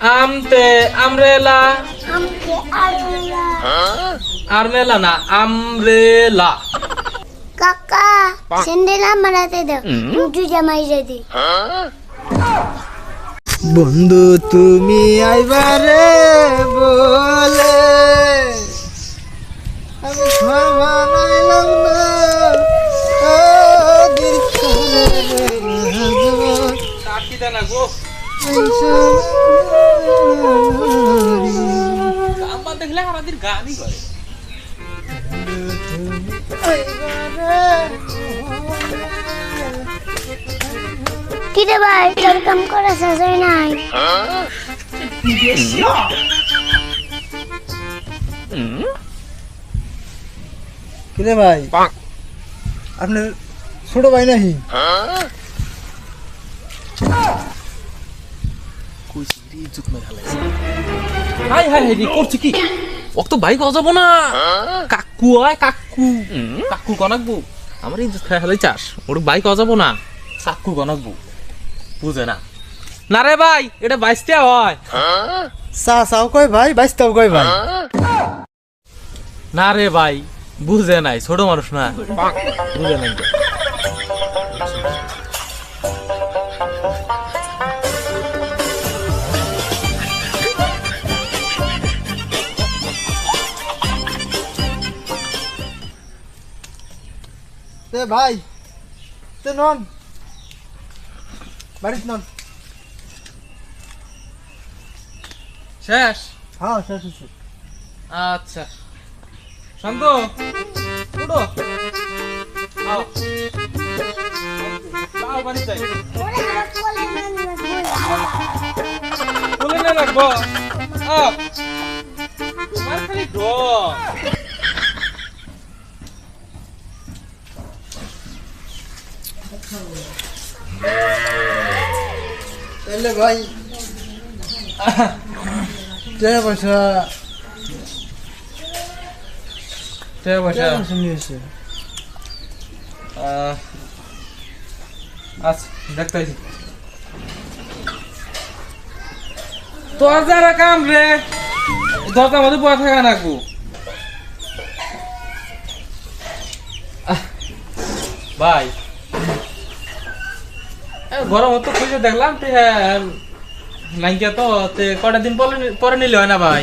আমতে আমরেলা। আমকে আলুলা আরমেলা না আমরেলা। কাকা স্যান্ডেল আমার হাতে দাও মুটু জামাই যদি। বন্ধু তুমি আইবারে বলে। আমি না। না গো। আমার দেখলে আমাদের গানই করে কি ভাই তোর কাম করা হয় নাই। কিরে ভাই আপনার ছোট ভাই নাহি হাই হাই হাই করছে কি? ও বাইক অজাবো না। কাকু আয় কাকু। কাকু গনাকবু আমার ইজ্জত খাই হালাই চাস। ওর বাইক অজাবো না। কাকু গনাকবু বুঝে না। না রে ভাই এটা বাইশটা হয়। চা চাও কয় ভাই? বাইশটাও কয় ভাই? না রে ভাই বুঝে নাই ছোট মানুষ না। বুঝে নাই তে ভাই। তে নন। বাড়িতে নন। শেষ? হ্যাঁ শেষ হয়েছে আচ্ছা। শান্ত উঠো। আও আও বাড়ি যাই। বলে না রাখব। আও তোমার খালি ডর তাহলে ভাই। টাকা পয়সা। টাকা পয়সা। নিয়েছে আচ্ছা দেখতেছি তোর যারা কাম রে। দরকার মধ্যে পড়ে থাকা নাকবো ভাই। গরম হতো খুঁজে দেখলাম তুই হ্যাঁ নাইকিয়া তো কটা দিন পরে নি- পরে নিলে হয় না ভাই?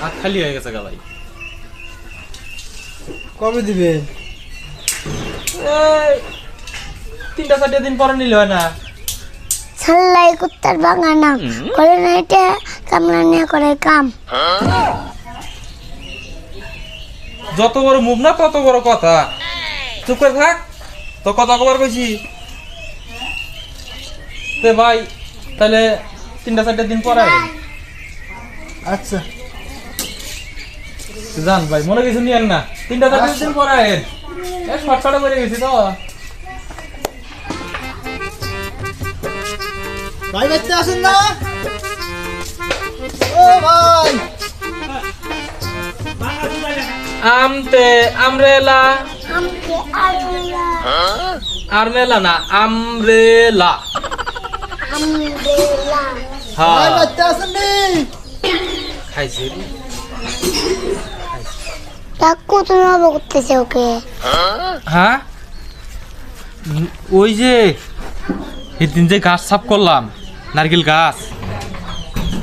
হাত খালি হয়ে গেছে গা ভাই। কবে দিবে? তিনটা চারটে দিন পরে নিলে হয় না। ছাল্লাই কুত্তার বাগানা করে না এটা কামলা নিয়ে করে কাম। যত বড় মুখ না তত বড় কথা। চুপ করে থাক। তো কথা কবার কইছি। তে ভাই তাহলে তিনটা চারটে দিন পরে। আচ্ছা। জান ভাই মনে কিছু নিয়েন না। তিনটা চারটে দিন পরে আয়েন। এ শর্টকাটে করে গেছি তো। ভাই বাচ্চা আসেন না? ও ভাই। আমতে আমরেলা আরমেলা না আমরেলা হ্যাঁ। খাইছি। কাকু তুমি করতেছে ওকে। হ্যাঁ? ওই যে সেদিন যে গাছ সাফ করলাম নারকেল গাছ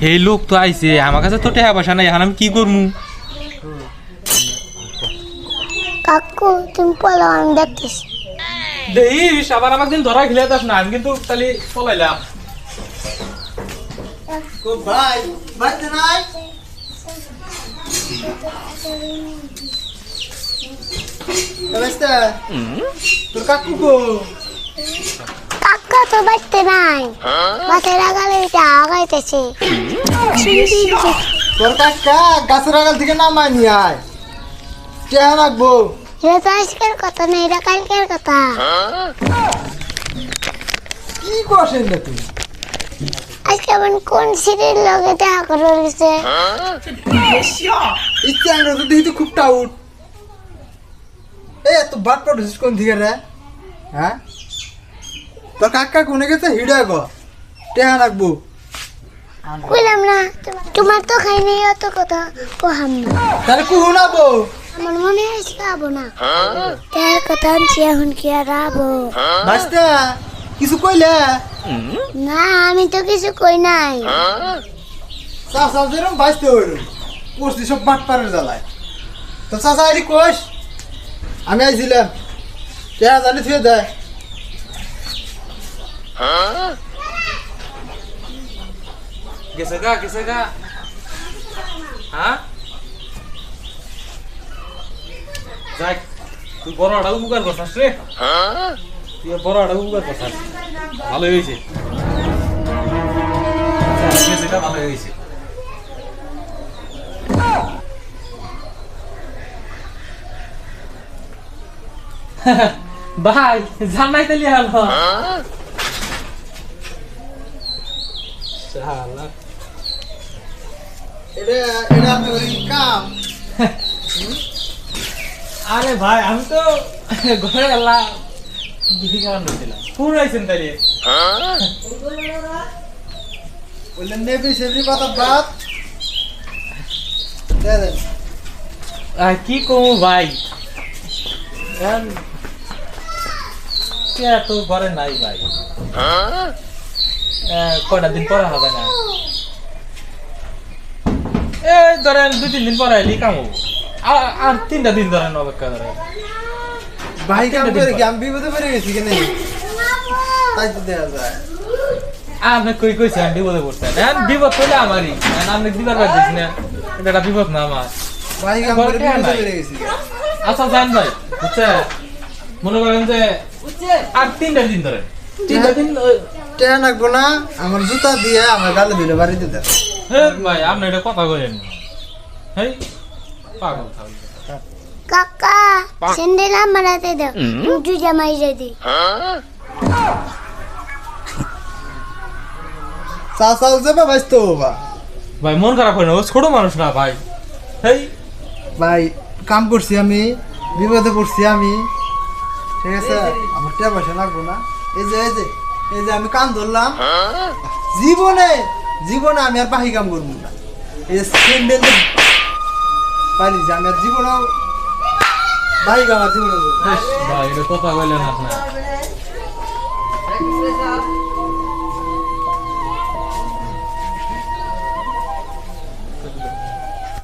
এই লোক তো আইছে আমার কাছে তো টেহা পয়সা নাই এখন আমি কি করব কাকু তুমি বলো আমি দেখতেছি। দেখিস আবার আমাকে দিন ধরা খেলে না আমি কিন্তু তাহলে পলাইলাম। ভাই বাচ্চা নাই? তোর কাকু গো কাকা তো বাড়তে নাই। মাথায় লাগালে আগাইতেছে। তোর কাকা গাছের আগাল থেকে নামায় নিয়ে আয়। কে রাখব এটা তো আজকের কথা না এটা কালকের কথা? কি করছেন না তুই? আজকে আবার কোন সিরিয়াল লগে দেখা করে গেছে ইচ্ছে আমরা তো দেখি তো খুব টাউট। এই এত বাট পাঠিয়েছিস কোন দিকে রে? হ্যাঁ? তোর কাকা কোনে গেছে? হিডা গো। টেহা রাখব। কইলাম না তোমার তো খাই নাই অত কথা কহাম না। তাহলে কুহু নাবো আমার মনে হয়েছে খাব না। তার কথা আনছি এখন কি আর আবো। বাঁচতে কিছু কইলে? না আমি তো কিছু কই নাই। চাষা যেরকম বাঁচতে হইল পড়ছি সব মাঠ পাড়ের জ্বালায়। তো চাষা আইডি কোষ আমি আইছিলাম টেহা জানি থুয়ে দেয় গেছে গা গেছে গা। হ্যাঁ? যাক তুই বড় আড়া উপকার করছিস রে। তুই বড় আড়া উপকার করছিস। ভালো হয়েছে। সেটা ভালো হয়েছে। ভাই জানাই তালি হলো। শালা। এটা এটা আপনার কাম। আরে ভাই আমি তো ঘরে কেমন বলছিলাম আইছেন তাইলে। বললেন নেবি সেবরি কথা বাদ কি কমু ভাই? তো ঘরে নাই ভাই। কয়টা দিন পরে হবে না। এই ধরেন দুই তিন দিন পরে এলি কামু। আর- আর তিনটা দিন ধরেন অপেক্ষা ধরেন ভাই কাম করে কি আমি বিপদে পড়ে গেছি কেন তাই তো দেখা যায়। আপনি কই কইছেন? বিপদে পড়ছেন বিপদ আমারই। আপনি দিবার না। এটা একটা বিপদ না আমার। ভাই কাম করে বিপদে পড়ে গেছি আচ্ছা জান ভাই বুঝছে মনে করেন যে আর তিনটা দিন ধরে। তিনটা দিন ওই- টেহা না আমার জুতা দিয়ে আমার গালে ধরে বাড়িতে দেয় হে ভাই আপনি এটা কথা কইলেন। হেই পাগল থাকবে কাকা স্যান্ডেল আমার হাতে দাও উঁচু জামাই যদি। যাবে বাঁচতে বাবা। ভাই মন খারাপ হয় না ও ছোট মানুষ না ভাই। হেই। ভাই কাম করছি আমি বিপদে পড়ছি আমি। ঠিক আছে? আমার টেয়া পয়সা লাগবো না। এই যে এই যে এই যে আমি কাম ধরলাম। জীবনে জীবনে আমি আর বাহি কাম করব না। এই যে স্যান্ডেল পারি যে আমি জীবনেও ভাই কাম আর জীবনে কথা কইলেন আপনার।